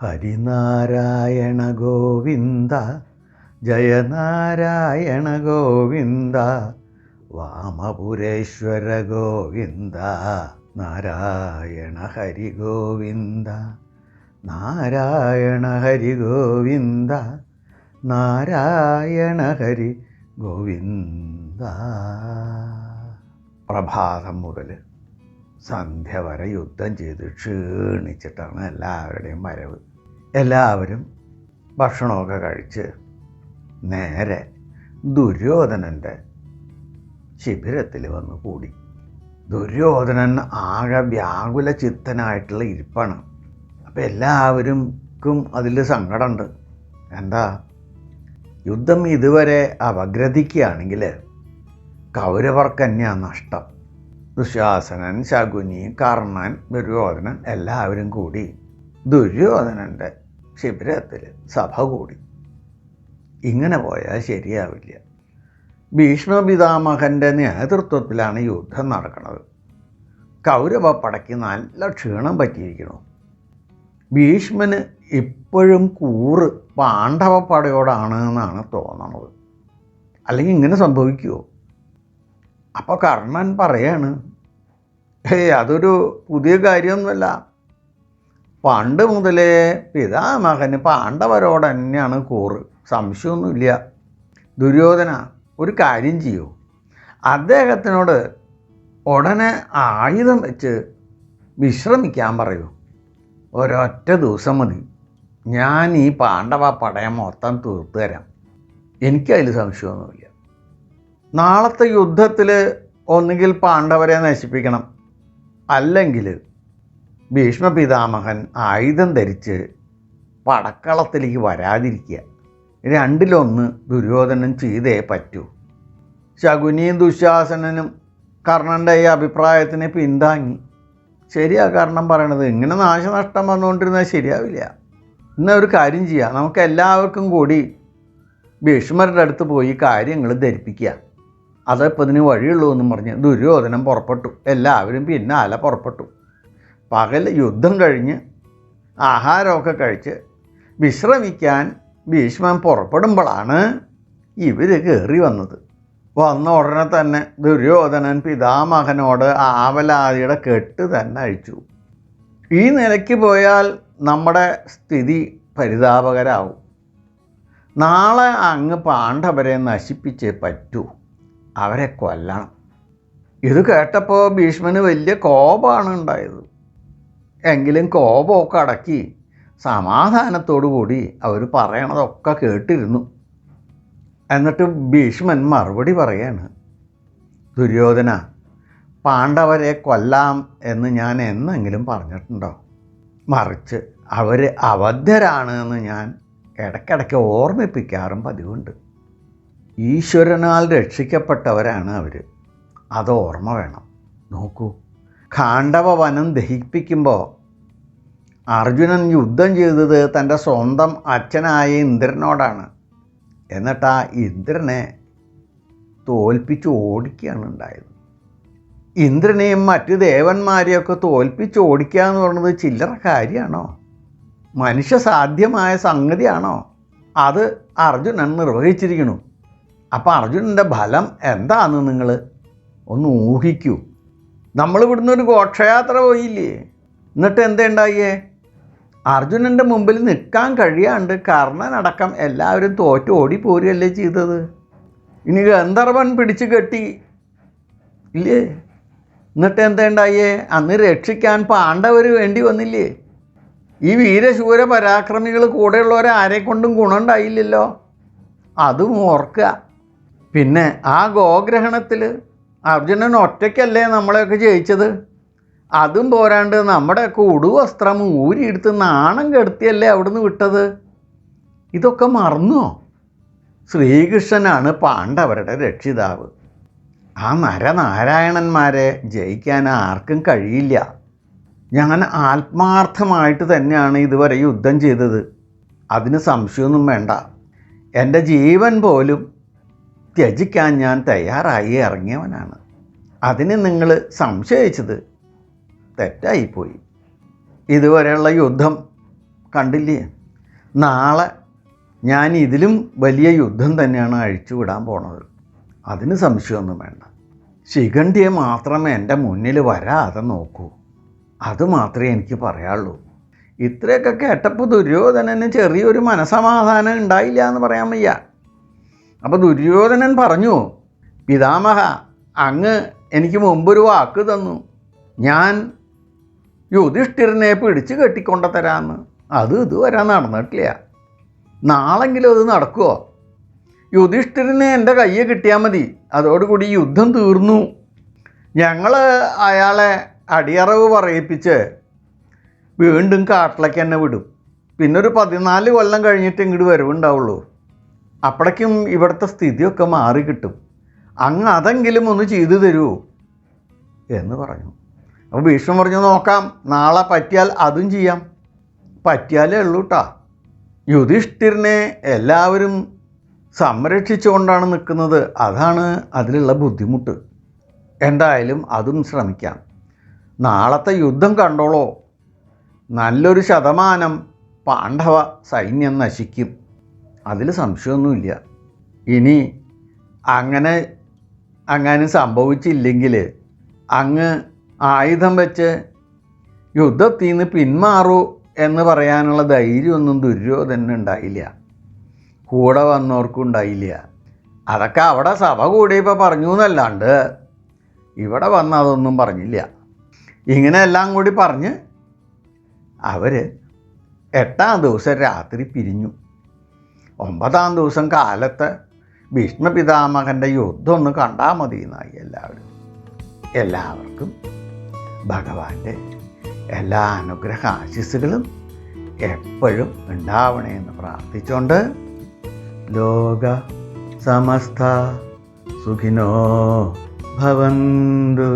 ഹരിനാരായണ ഗോവിന്ദ ജയനാരായണ ഗോവിന്ദ വാമപുരേശ്വര ഗോവിന്ദ നാരായണ ഹരി ഗോവിന്ദ നാരായണ ഹരി ഗോവിന്ദ നാരായണ ഹരി ഗോവിന്ദ. പ്രഭാതം മുതൽ സന്ധ്യ വരെ യുദ്ധം ചെയ്ത് ക്ഷീണിച്ചിട്ടാണ് എല്ലാവരുടെയും വരവ്. എല്ലാവരും ഭക്ഷണമൊക്കെ കഴിച്ച് നേരെ ദുര്യോധനന്റെ ശിബിരത്തിൽ വന്ന് കൂടി. ദുര്യോധനൻ ആകെ വ്യാകുല ചിത്തനായിട്ടുള്ള ഇരിപ്പാണ്. അപ്പോൾ എല്ലാവർക്കും അതിൽ സങ്കടമുണ്ട്. എന്താ? യുദ്ധം ഇതുവരെ അപഗ്രഥിക്കുകയാണെങ്കിൽ കൗരവർക്ക് തന്നെയാണ് നഷ്ടം. ദുശാസനൻ ശകുനി കർണൻ ദുര്യോധനൻ എല്ലാവരും കൂടി ദുര്യോധനന്റെ ശിബിരത്തിൽ സഭ കൂടി. ഇങ്ങനെ പോയാൽ ശരിയാവില്ല. ഭീഷ്മപിതാമഹന്റെ നേതൃത്വത്തിലാണ് യുദ്ധം നടക്കുന്നത്. കൗരവ പടയ്ക്ക് നല്ല ക്ഷീണം പറ്റിയിരിക്കുന്നു. ഭീഷ്മന് ഇപ്പോഴും കൂറ് പാണ്ഡവ പടയോടാണ് എന്നാണ് തോന്നണത്. അല്ലെങ്കിൽ ഇങ്ങനെ സംഭവിക്കുമോ അപ്പോൾ കർണൻ പറയാണ് ഏയ് അതൊരു പുതിയ കാര്യമൊന്നുമല്ല. പണ്ട് മുതലേ പിതാമഹന് പാണ്ഡവരോട് തന്നെയാണ് കൂറ്. സംശയമൊന്നുമില്ല. ദുര്യോധന ഒരു കാര്യം ചെയ്യൂ. അദ്ദേഹത്തിനോട് ഉടനെ ആയുധം വെച്ച് വിശ്രമിക്കാൻ പറയൂ. ഒരൊറ്റ ദിവസം മതി. ഞാൻ ഈ പാണ്ഡവ പടയം മൊത്തം തീർത്തു തരാം. എനിക്കതിൽ സംശയമൊന്നുമില്ല. നാളത്തെ യുദ്ധത്തിൽ ഒന്നുകിൽ പാണ്ഡവരെ നശിപ്പിക്കണം. അല്ലെങ്കിൽ ഭീഷ്മ പിതാമഹൻ ആയുധം ധരിച്ച് പടക്കളത്തിലേക്ക് വരാതിരിക്കുക. രണ്ടിലൊന്ന് ദുര്യോധനൻ ചെയ്തേ പറ്റൂ. ശകുനിയും ദുശ്ശാസനനും കർണന്റെ ഈ അഭിപ്രായത്തിനെ പിന്താങ്ങി. ശരിയാ കർണൻ പറയണത്. ഇങ്ങനെ നാശനഷ്ടം വന്നുകൊണ്ടിരുന്നാൽ ശരിയാവില്ല. എന്നാൽ ഒരു കാര്യം ചെയ്യാം. നമുക്ക് എല്ലാവർക്കും കൂടി ഭീഷ്മരുടെ അടുത്ത് പോയി കാര്യങ്ങൾ ധരിപ്പിക്കുക അതപ്പോൾ ഇതിന് വഴിയുള്ളൂ എന്നും പറഞ്ഞ് ദുര്യോധനം പുറപ്പെട്ടു. എല്ലാവരും പിന്നാലെ പുറപ്പെട്ടു. പകൽ യുദ്ധം കഴിഞ്ഞ് ആഹാരമൊക്കെ കഴിച്ച് വിശ്രമിക്കാൻ ഭീഷ്മൻ പുറപ്പെടുമ്പോഴാണ് ഇവർ കയറി വന്നത്. വന്ന ഉടനെ തന്നെ ദുര്യോധനൻ പിതാമഹനോട് ആവലാതിയുടെ കെട്ട് തന്നെ അഴിച്ചു. ഈ നിലയ്ക്ക് പോയാൽ നമ്മുടെ സ്ഥിതി പരിതാപകരാവും. നാളെ അങ്ങ് പാണ്ഡവരെ നശിപ്പിച്ചേ പറ്റൂ. അവരെ കൊല്ലണം. ഇത് കേട്ടപ്പോൾ ഭീഷ്മന് വലിയ കോപമാണ് ഉണ്ടായത്. എങ്കിലും കോപമൊക്കെ അടക്കി സമാധാനത്തോടു കൂടി അവർ പറയണതൊക്കെ കേട്ടിരുന്നു. എന്നിട്ട് ഭീഷ്മൻ മറുപടി പറയാണ് ദുര്യോധന പാണ്ഡവരെ കൊല്ലാം എന്ന് ഞാൻ എന്നെങ്കിലും പറഞ്ഞിട്ടുണ്ടോ? മറിച്ച് അവർ അബദ്ധരാണ് എന്ന് ഞാൻ ഇടയ്ക്കിടയ്ക്ക് ഓർമ്മിപ്പിക്കാറും പതിവുണ്ട്. ഈശ്വരനാൽ രക്ഷിക്കപ്പെട്ടവരാണ് അവർ അത് ഓർമ്മ വേണം. നോക്കൂ. ഖാണ്ഡവ വനം ദഹിപ്പിക്കുമ്പോൾ അർജുനൻ യുദ്ധം ചെയ്തത് തന്റെ സ്വന്തം അച്ഛനായ ഇന്ദ്രനോടാണ്. എന്നിട്ട് ആ ഇന്ദ്രനെ തോൽപ്പിച്ച് ഓടിക്കുകയാണ് ഉണ്ടായത്. ഇന്ദ്രനെയും മറ്റു ദേവന്മാരെയൊക്കെ തോൽപ്പിച്ച് ഓടിക്കുക എന്ന് പറയുന്നത് ചില്ലറ കാര്യമാണോ? മനുഷ്യ സാധ്യമായ സംഗതിയാണോ? അത് അർജുനൻ നിർവഹിച്ചിരിക്കണു അപ്പോൾ അർജുനന്റെ ഫലം എന്താണെന്ന് നിങ്ങൾ ഒന്ന് ഊഹിക്കൂ. നമ്മൾ ഇവിടുന്ന് ഒരു ഘോഷയാത്ര പോയില്ലേ? എന്നിട്ട് എന്തുണ്ടായേ അർജുനന്റെ മുമ്പിൽ നിൽക്കാൻ കഴിയാണ്ട് കർണനടക്കം എല്ലാവരും തോറ്റ് ഓടിപ്പോരുകയല്ലേ ചെയ്തത്. ഇനി ഗന്ധർവൻ പിടിച്ചു കെട്ടി. ഇല്ലേ? എന്നിട്ട് എന്തുണ്ടായേ അന്ന് രക്ഷിക്കാൻ പാണ്ഡവർ വേണ്ടി വന്നില്ലേ? ഈ വീരശൂര പരാക്രമികൾ കൂടെയുള്ളവരെ ആരെ കൊണ്ടും ഗുണമുണ്ടായില്ലല്ലോ? അതും ഓർക്കുക. പിന്നെ ആ ഗോഗ്രഹണത്തിൽ അർജുനൻ ഒറ്റയ്ക്കല്ലേ നമ്മളെയൊക്കെ ജയിച്ചത്? അതും പോരാണ്ട് നമ്മുടെയൊക്കെ ഉടുവസ്ത്രം ഊരിയെടുത്ത് നാണം കെടുത്തിയല്ലേ അവിടുന്ന് വിട്ടത്? ഇതൊക്കെ മറന്നോ? ശ്രീകൃഷ്ണനാണ് പാണ്ഡവരുടെ രക്ഷിതാവ്. ആ നരനാരായണന്മാരെ ജയിക്കാൻ ആർക്കും കഴിയില്ല. ഞാൻ ആത്മാർത്ഥമായിട്ട് തന്നെയാണ് ഇതുവരെ യുദ്ധം ചെയ്തത്. അതിന് സംശയമൊന്നും വേണ്ട. എന്റെ ജീവൻ പോലും ത്യജിക്കാൻ ഞാൻ തയ്യാറായി ഇറങ്ങിയവനാണ്. അതിന് നിങ്ങൾ സംശയിച്ചത് തെറ്റായിപ്പോയി. ഇതുവരെയുള്ള യുദ്ധം കണ്ടില്ലേ? നാളെ ഞാൻ ഇതിലും വലിയ യുദ്ധം തന്നെയാണ് അഴിച്ചുവിടാൻ പോണത്. അതിന് സംശയമൊന്നും വേണ്ട. ശിഖണ്ഡിയെ മാത്രമേ എന്റെ മുന്നിൽ വരാതെ നോക്കൂ. അത് മാത്രമേ എനിക്ക് പറയാനുള്ളൂ. ഇത്രയൊക്കെ കേട്ടപ്പോൾ ദുര്യോധനന് ചെറിയൊരു മനസമാധാനം ഉണ്ടായില്ല എന്ന് പറയാൻ വയ്യ. അപ്പോൾ ദുര്യോധനൻ പറഞ്ഞു പിതാമഹ അങ്ങ് എനിക്ക് മുമ്പൊരു വാക്ക് തന്നു. ഞാൻ യുധിഷ്ഠിരനെ പിടിച്ച് കെട്ടിക്കൊണ്ട തരാമെന്ന് അത് ഇതുവരെ നടന്നിട്ടില്ല. നാളെങ്കിലും അത് നടക്കുമോ യുധിഷ്ഠിരനെ എന്റെ കയ്യെ കിട്ടിയാൽ മതി. അതോടുകൂടി യുദ്ധം തീർന്നു. ഞങ്ങൾ അയാളെ അടിയറവ് പറയിപ്പിച്ച് വീണ്ടും കാട്ടിലേക്ക് തന്നെ വിടും. പിന്നെ ഒരു പതിനാല് കൊല്ലം കഴിഞ്ഞിട്ട് ഇങ്ങോട്ട് വരവുണ്ടാവുള്ളൂ. അപ്പോഴേക്കും ഇവിടുത്തെ സ്ഥിതിയൊക്കെ മാറി കിട്ടും. അങ്ങ് അതെങ്കിലും ഒന്ന് ചെയ്തു തരുമോ എന്ന് പറഞ്ഞു. അപ്പോൾ ഭീഷ്മൻ പറഞ്ഞു നോക്കാം നാളെ പറ്റിയാൽ അതും ചെയ്യാം. പറ്റിയാലേ ഉള്ളൂ കേട്ടോ യുധിഷ്ഠിരനെ എല്ലാവരും സംരക്ഷിച്ചുകൊണ്ടാണ് നിൽക്കുന്നത്. അതാണ് അതിലുള്ള ബുദ്ധിമുട്ട്. എന്തായാലും അതും ശ്രമിക്കാം. നാളത്തെ യുദ്ധം കണ്ടോളോ. നല്ലൊരു ശതമാനം പാണ്ഡവ സൈന്യം നശിക്കും. അതിൽ സംശയമൊന്നുമില്ല. ഇനി അങ്ങനെ അങ്ങനെ സംഭവിച്ചില്ലെങ്കിൽ അങ്ങ് ആയുധം വെച്ച് യുദ്ധത്തിൽ നിന്ന് പിന്മാറൂ എന്ന് പറയാനുള്ള ധൈര്യമൊന്നും ദുര്യോധന ഉണ്ടായില്ല. കൂടെ വന്നവർക്കും ഉണ്ടായില്ല. അതൊക്കെ അവിടെ സഭ കൂടിയപ്പോൾ പറഞ്ഞു എന്നല്ലാണ്ട് ഇവിടെ വന്ന് അതൊന്നും പറഞ്ഞില്ല. ഇങ്ങനെയെല്ലാം കൂടി പറഞ്ഞ് അവർ എട്ടാം ദിവസം രാത്രി പിരിഞ്ഞു. ഒമ്പതാം ദിവസം കാലത്ത് ഭീഷ്മപിതാമഹന്റെ യുദ്ധം ഒന്ന് കണ്ടാൽ മതി എന്നായി എല്ലാവരും. എല്ലാവർക്കും ഭഗവാന്റെ എല്ലാ അനുഗ്രഹ ആശിസ്സുകളും എപ്പോഴും ഉണ്ടാവണേ എന്ന് പ്രാർത്ഥിച്ചുകൊണ്ട് ലോക സമസ്ത സുഖിനോ ഭവന്തു.